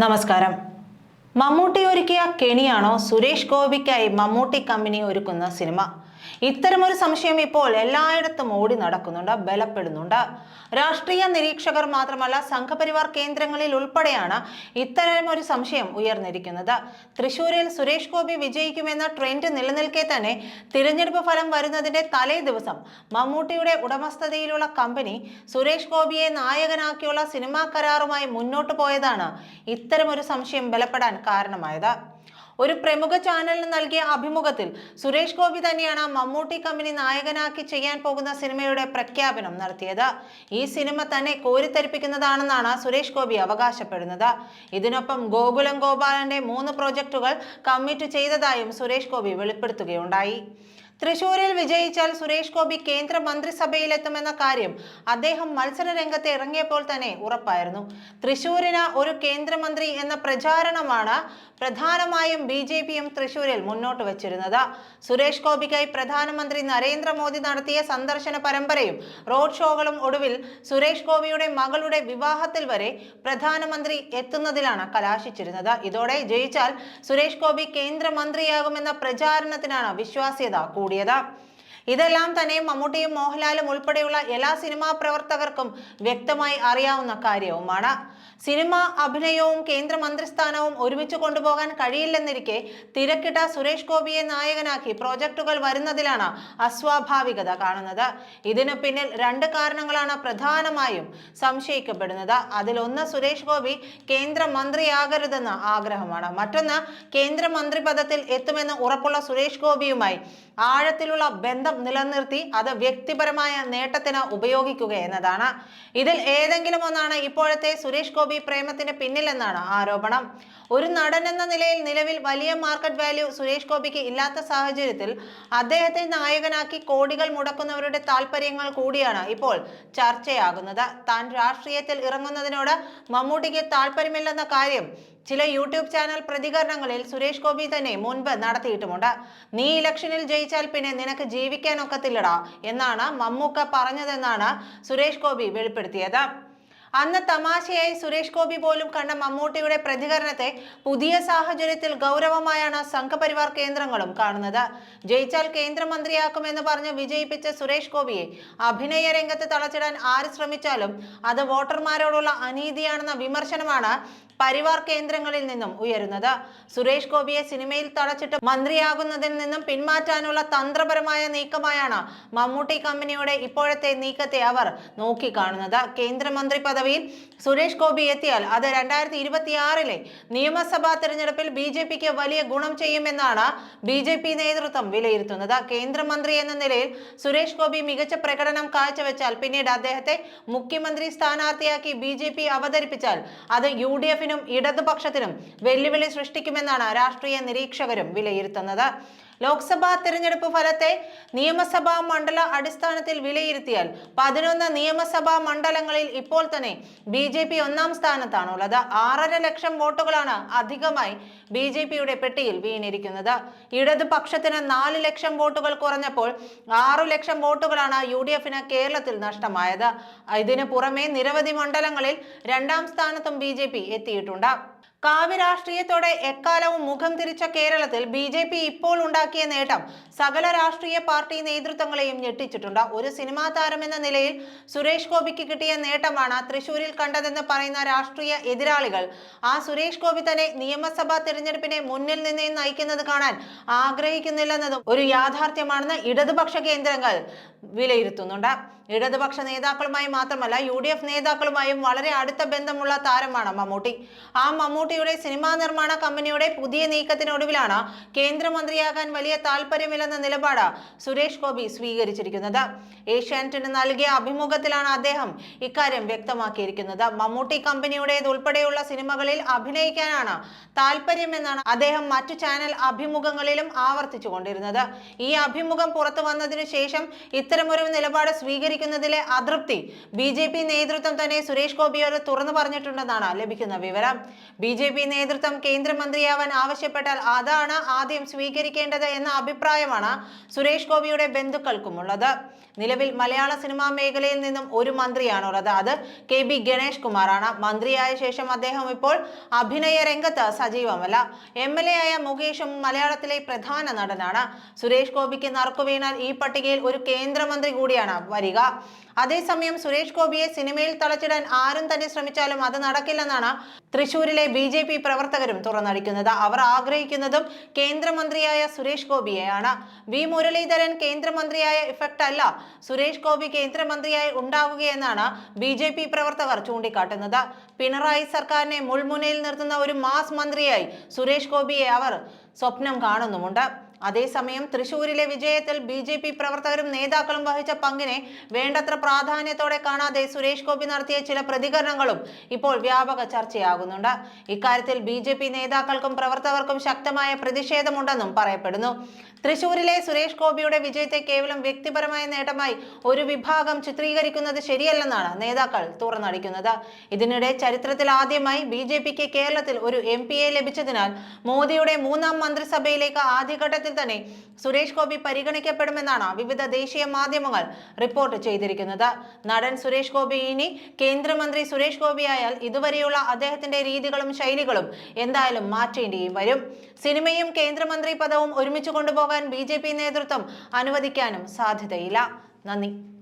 നമസ്കാരം. മമ്മൂട്ടി ഒരുക്കിയ കെണിയാണോ സുരേഷ് ഗോപിക്കായി മമ്മൂട്ടി കമ്പനി ഒരുക്കുന്ന സിനിമ? ഇത്തരമൊരു സംശയം ഇപ്പോൾ എല്ലായിടത്തും ഓടി നടക്കുന്നുണ്ട് ബലപ്പെടുന്നുണ്ട്. രാഷ്ട്രീയ നിരീക്ഷകർ മാത്രമല്ല സംഘപരിവാർ കേന്ദ്രങ്ങളിൽ ഉൾപ്പെടെയാണ് ഇത്തരമൊരു സംശയം ഉയർന്നിരിക്കുന്നത്. തൃശൂരിൽ സുരേഷ് ഗോപി വിജയിക്കുമെന്ന ട്രെൻഡ് നിലനിൽക്കെ തന്നെ തിരഞ്ഞെടുപ്പ് ഫലം വരുന്നതിന്റെ തലേ ദിവസം മമ്മൂട്ടിയുടെ ഉടമസ്ഥതയിലുള്ള കമ്പനി സുരേഷ് ഗോപിയെ നായകനാക്കിയുള്ള സിനിമാ കരാറുമായി മുന്നോട്ട് പോയതാണ് ഇത്തരമൊരു സംശയം ബലപ്പെടാൻ കാരണമായത്. ഒരു പ്രമുഖ ചാനലിന് നൽകിയ അഭിമുഖത്തിൽ സുരേഷ് ഗോപി തന്നെയാണ് മമ്മൂട്ടി കമ്പനി നായകനാക്കി ചെയ്യാൻ പോകുന്ന സിനിമയുടെ പ്രഖ്യാപനം നടത്തിയത്. ഈ സിനിമ തന്നെ കോരിത്തരിപ്പിക്കുന്നതാണെന്നാണ് സുരേഷ് ഗോപി അവകാശപ്പെടുന്നത്. ഇതിനൊപ്പം ഗോകുലം ഗോപാലന്റെ മൂന്ന് പ്രോജക്റ്റുകൾ കമ്മിറ്റ് ചെയ്തതായും സുരേഷ് ഗോപി വെളിപ്പെടുത്തുകയുണ്ടായി. തൃശൂരിൽ വിജയിച്ചാൽ സുരേഷ് ഗോപി കേന്ദ്ര മന്ത്രിസഭയിലെത്തുമെന്ന കാര്യം അദ്ദേഹം മത്സര രംഗത്ത് ഇറങ്ങിയപ്പോൾ തന്നെ ഉറപ്പായിരുന്നു. തൃശൂരിന് ഒരു കേന്ദ്രമന്ത്രി എന്ന പ്രചാരണമാണ് പ്രധാനമായും ബി ജെ പിയും തൃശൂരിൽ മുന്നോട്ട് വച്ചിരുന്നത്. സുരേഷ് ഗോപിക്കായി പ്രധാനമന്ത്രി നരേന്ദ്രമോദി നടത്തിയ സന്ദർശന പരമ്പരയും റോഡ് ഷോകളും ഒടുവിൽ സുരേഷ് ഗോപിയുടെ മകളുടെ വിവാഹത്തിൽ വരെ പ്രധാനമന്ത്രി എത്തുന്നതിലാണ് കലാശിച്ചിരുന്നത്. ഇതോടെ ജയിച്ചാൽ സുരേഷ് ഗോപി കേന്ദ്രമന്ത്രിയാകുമെന്ന പ്രചാരണത്തിനാണ് വിശ്വാസ്യത കൂടിയത്. ഇതെല്ലാം തന്നെ മമ്മൂട്ടിയും മോഹൻലാലും ഉൾപ്പെടെയുള്ള എല്ലാ സിനിമാ പ്രവർത്തകർക്കും വ്യക്തമായി അറിയാവുന്ന കാര്യവുമാണ്. സിനിമ അഭിനയവും കേന്ദ്രമന്ത്രിസ്ഥാനവും ഒരുമിച്ച് കൊണ്ടുപോകാൻ കഴിയില്ലെന്നിരിക്കെ തിരക്കിട്ട സുരേഷ് ഗോപിയെ നായകനാക്കി പ്രോജക്റ്റുകൾ വരുന്നതിലാണ് അസ്വാഭാവികത കാണുന്നത്. ഇതിനു പിന്നിൽ രണ്ട് കാരണങ്ങളാണ് പ്രധാനമായും സംശയിക്കപ്പെടുന്നത്. അതിലൊന്ന് സുരേഷ് ഗോപി കേന്ദ്രമന്ത്രിയാകരുതെന്ന ആഗ്രഹമാണ്. മറ്റൊന്ന് കേന്ദ്രമന്ത്രി പദത്തിൽ എത്തുമെന്ന് ഉറപ്പുള്ള സുരേഷ് ഗോപിയുമായി ആഴത്തിലുള്ള ബന്ധം നിലനിർത്തി അത് വ്യക്തിപരമായ നേട്ടത്തിന് ഉപയോഗിക്കുക എന്നതാണ്. ഇതിൽ ഏതെങ്കിലും ഒന്നാണ് ഇപ്പോഴത്തെ സുരേഷ് ഗോപി പ്രേമത്തിന് പിന്നിലെന്നാണ് ആരോപണം. ഒരു നടൻ എന്ന നിലയിൽ നിലവിൽ വലിയ മാർക്കറ്റ് വാല്യൂ സുരേഷ് ഗോപിക്ക് ഇല്ലാത്ത സാഹചര്യത്തിൽ അദ്ദേഹത്തെ നായകനാക്കി കോടികൾ മുടക്കുന്നവരുടെ താല്പര്യങ്ങൾ കൂടിയാണ് ഇപ്പോൾ ചർച്ചയാകുന്നത്. താൻ രാഷ്ട്രീയത്തിൽ ഇറങ്ങുന്നതിനോട് മമ്മൂട്ടിക്ക് താല്പര്യമില്ലെന്ന കാര്യം ചില യൂട്യൂബ് ചാനൽ പ്രതികരണങ്ങളിൽ സുരേഷ് ഗോപി തന്നെ മുൻപ് നടത്തിയിട്ടുമുണ്ട്. നീ ഇലക്ഷനിൽ ജയിച്ചാൽ പിന്നെ നിനക്ക് ജീവിക്കാൻ ഒക്കത്തില്ലടാ എന്നാണ് മമ്മൂക്ക പറഞ്ഞതെന്നാണ് സുരേഷ് ഗോപി വെളിപ്പെടുത്തിയത്. അന്ന് തമാശയായി സുരേഷ് ഗോപി പോലും കണ്ട മമ്മൂട്ടിയുടെ പ്രതികരണത്തെ പുതിയ സാഹചര്യത്തിൽ ഗൗരവമായാണ് സംഘപരിവാർ കേന്ദ്രങ്ങളും കാണുന്നത്. ജയിച്ചാൽ കേന്ദ്രമന്ത്രിയാക്കുമെന്ന് പറഞ്ഞ് വിജയിപ്പിച്ച സുരേഷ് ഗോപിയെ അഭിനയ രംഗത്ത് തളച്ചിടാൻ ആര് ശ്രമിച്ചാലും അത് വോട്ടർമാരോടുള്ള അനീതിയാണെന്ന വിമർശനമാണ് പരിവാർ കേന്ദ്രങ്ങളിൽ നിന്നും ഉയരുന്നത്. സുരേഷ് ഗോപിയെ സിനിമയിൽ തളച്ചിട്ട് മന്ത്രിയാകുന്നതിൽ നിന്നും പിന്മാറ്റാനുള്ള തന്ത്രപരമായ നീക്കമായാണ് മമ്മൂട്ടി കമ്പനിയുടെ ഇപ്പോഴത്തെ നീക്കത്തെ അവർ നോക്കിക്കാണുന്നത്. കേന്ദ്രമന്ത്രി പദവിയിൽ സുരേഷ് ഗോപി എത്തിയാൽ അത് രണ്ടായിരത്തി ഇരുപത്തിയാറിലെ നിയമസഭാ തെരഞ്ഞെടുപ്പിൽ ബി ജെ പിക്ക് വലിയ ഗുണം ചെയ്യുമെന്നാണ് ബി ജെ പി നേതൃത്വം വിലയിരുത്തുന്നത്. കേന്ദ്രമന്ത്രി എന്ന നിലയിൽ സുരേഷ് ഗോപി മികച്ച പ്രകടനം കാഴ്ചവെച്ചാൽ പിന്നീട് അദ്ദേഹത്തെ മുഖ്യമന്ത്രി സ്ഥാനാർത്ഥിയാക്കി ബി അവതരിപ്പിച്ചാൽ അത് യു ഡി എഫിനും ഇടതുപക്ഷത്തിനും വെല്ലുവിളി സൃഷ്ടിക്കുമെന്നാണ് രാഷ്ട്രീയ നിരീക്ഷകരും വിലയിരുത്തുന്നത്. ലോക്സഭാ തെരഞ്ഞെടുപ്പ് ഫലത്തെ നിയമസഭാ മണ്ഡല അടിസ്ഥാനത്തിൽ വിലയിരുത്തിയാൽ പതിനൊന്ന് നിയമസഭാ മണ്ഡലങ്ങളിൽ ഇപ്പോൾ തന്നെ ബി ജെ പി ഒന്നാം സ്ഥാനത്താണുള്ളത്. ആറര ലക്ഷം വോട്ടുകളാണ് അധികമായി ബി ജെ പിയുടെ പെട്ടിയിൽ വീണിരിക്കുന്നത്. ഇടതുപക്ഷത്തിന് നാല് ലക്ഷം വോട്ടുകൾ കുറഞ്ഞപ്പോൾ ആറു ലക്ഷം വോട്ടുകളാണ് യു ഡി എഫിന് കേരളത്തിൽ നഷ്ടമായത്. ഇതിനു പുറമെ നിരവധി മണ്ഡലങ്ങളിൽ രണ്ടാം സ്ഥാനത്തും ബി ജെ പി എത്തിയിട്ടുണ്ട്. കാവ്യ രാഷ്ട്രീയത്തോടെ എക്കാലവും മുഖം തിരിച്ച കേരളത്തിൽ ബി ജെ പി ഇപ്പോൾ ഉണ്ടാക്കിയ നേട്ടം സകല രാഷ്ട്രീയ പാർട്ടി നേതൃത്വങ്ങളെയും ഞെട്ടിച്ചിട്ടുണ്ട്. ഒരു സിനിമാ താരമെന്ന നിലയിൽ സുരേഷ് ഗോപിക്ക് കിട്ടിയ നേട്ടമാണ് തൃശൂരിൽ കണ്ടതെന്ന് പറയുന്ന രാഷ്ട്രീയ എതിരാളികൾ. ആ സുരേഷ് ഗോപി തന്നെ നിയമസഭാ തെരഞ്ഞെടുപ്പിനെ മുന്നിൽ നിന്നേ നയിക്കുന്നത് കാണാൻ ആഗ്രഹിക്കുന്നില്ലെന്നതും ഒരു യാഥാർത്ഥ്യമാണെന്ന് ഇടതുപക്ഷ കേന്ദ്രങ്ങൾ വിലയിരുത്തുന്നുണ്ട്. ഇടതുപക്ഷ നേതാക്കളുമായി മാത്രമല്ല യു നേതാക്കളുമായും വളരെ അടുത്ത ബന്ധമുള്ള താരമാണ് മമ്മൂട്ടി. ആ മമ്മൂട്ടിയുടെ സിനിമാ നിർമ്മാണ കമ്പനിയുടെ പുതിയ നീക്കത്തിനൊടുവിലാണ് കേന്ദ്രമന്ത്രിയാകാൻ വലിയ താല്പര്യമില്ലെന്ന നിലപാട് സുരേഷ് ഗോപി സ്വീകരിച്ചിരിക്കുന്നത്. ഏഷ്യാനെറ്റിന് നൽകിയ അഭിമുഖത്തിലാണ് അദ്ദേഹം ഇക്കാര്യം വ്യക്തമാക്കിയിരിക്കുന്നത്. മമ്മൂട്ടി കമ്പനിയുടേത് ഉൾപ്പെടെയുള്ള സിനിമകളിൽ അഭിനയിക്കാനാണ് താല്പര്യമെന്നാണ് അദ്ദേഹം മറ്റു ചാനൽ അഭിമുഖങ്ങളിലും ആവർത്തിച്ചു കൊണ്ടിരുന്നത് ഈ അഭിമുഖം പുറത്തു വന്നതിനു ശേഷം ഇത്തരമൊരു നിലപാട് സ്വീകരിക്കുന്നതിലെ അതൃപ്തി ബി നേതൃത്വം തന്നെ സുരേഷ് ഗോപിയോട് തുറന്നു പറഞ്ഞിട്ടുണ്ടെന്നാണ് ലഭിക്കുന്ന വിവരം. ബി ജെ പി നേതൃത്വം കേന്ദ്രമന്ത്രിയാവാൻ ആവശ്യപ്പെട്ടാൽ അതാണ് ആദ്യം സ്വീകരിക്കേണ്ടത് എന്ന അഭിപ്രായമാണ് സുരേഷ് ഗോപിയുടെ ബന്ധുക്കൾക്കുമുള്ളത്. നിലവിൽ മലയാള സിനിമാ മേഖലയിൽ നിന്നും ഒരു മന്ത്രിയാണുള്ളത്. അത് കെ ബി ഗണേഷ് കുമാറാണ്. മന്ത്രിയായ ശേഷം അദ്ദേഹം ഇപ്പോൾ അഭിനയ രംഗത്ത് സജീവമല്ല. എം എൽ എ ആയ മുകേഷും മലയാളത്തിലെ പ്രധാന നടനാണ്. സുരേഷ് ഗോപിക്ക് നറുക്കുവീണാൽ ഈ പട്ടികയിൽ ഒരു കേന്ദ്രമന്ത്രി കൂടിയാണ് വരിക. അതേസമയം സുരേഷ് ഗോപിയെ സിനിമയിൽ തളച്ചിടാൻ ആരും തന്നെ ശ്രമിച്ചാലും അത് നടക്കില്ലെന്നാണ് തൃശൂരിലെ ബി ജെ പി പ്രവർത്തകരും തുറന്നടിക്കുന്നത്. അവർ ആഗ്രഹിക്കുന്നതും കേന്ദ്രമന്ത്രിയായ സുരേഷ് ഗോപിയെയാണ്. വി മുരളീധരൻ കേന്ദ്രമന്ത്രിയായ ഇഫക്റ്റ് അല്ല. സുരേഷ് ഗോപി കേന്ദ്രമന്ത്രിയായി ഉണ്ടാവുകയെന്നാണ് ബി ജെ പി പ്രവർത്തകർ ചൂണ്ടിക്കാട്ടുന്നത്. പിണറായി സർക്കാരിനെ മുൾമുനയിൽ നിർത്തുന്ന ഒരു മാസ് മന്ത്രിയായി സുരേഷ് ഗോപിയെ അവർ സ്വപ്നം കാണുന്നുമുണ്ട്. അതേസമയം തൃശൂരിലെ വിജയത്തിൽ ബി ജെ പി പ്രവർത്തകരും നേതാക്കളും വഹിച്ച പങ്കിനെ വേണ്ടത്ര പ്രാധാന്യത്തോടെ കാണാതെ സുരേഷ് ഗോപി നടത്തിയ ചില പ്രതികരണങ്ങളും ഇപ്പോൾ വ്യാപക ചർച്ചയാകുന്നുണ്ട്. ഇക്കാര്യത്തിൽ ബി നേതാക്കൾക്കും പ്രവർത്തകർക്കും ശക്തമായ പ്രതിഷേധമുണ്ടെന്നും പറയപ്പെടുന്നു. തൃശൂരിലെ സുരേഷ് ഗോപിയുടെ വിജയത്തെ കേവലം വ്യക്തിപരമായ നേട്ടമായി ഒരു വിഭാഗം ചിത്രീകരിക്കുന്നത് ശരിയല്ലെന്നാണ് നേതാക്കൾ തുറന്നടിക്കുന്നത്. ഇതിനിടെ ചരിത്രത്തിൽ ആദ്യമായി ബി ജെ പിക്ക് കേരളത്തിൽ ഒരു എം പിയെ ലഭിച്ചതിനാൽ മോദിയുടെ മൂന്നാം മന്ത്രിസഭയിലേക്ക് ആദ്യഘട്ടത്തിൽ തന്നെ സുരേഷ് ഗോപി പരിഗണിക്കപ്പെടുമെന്നാണ് വിവിധ ദേശീയ മാധ്യമങ്ങൾ റിപ്പോർട്ട് ചെയ്തിരിക്കുന്നത്. നടൻ സുരേഷ് ഗോപി ഇനി കേന്ദ്രമന്ത്രി സുരേഷ് ഗോപിയായാൽ ഇതുവരെയുള്ള അദ്ദേഹത്തിന്റെ രീതികളും ശൈലികളും എന്തായാലും മാറ്റേണ്ടിയും വരും. സിനിമയും കേന്ദ്രമന്ത്രി പദവും ഒരുമിച്ച് കൊണ്ടുപോകാൻ ബി നേതൃത്വം അനുവദിക്കാനും സാധ്യതയില്ല. നന്ദി.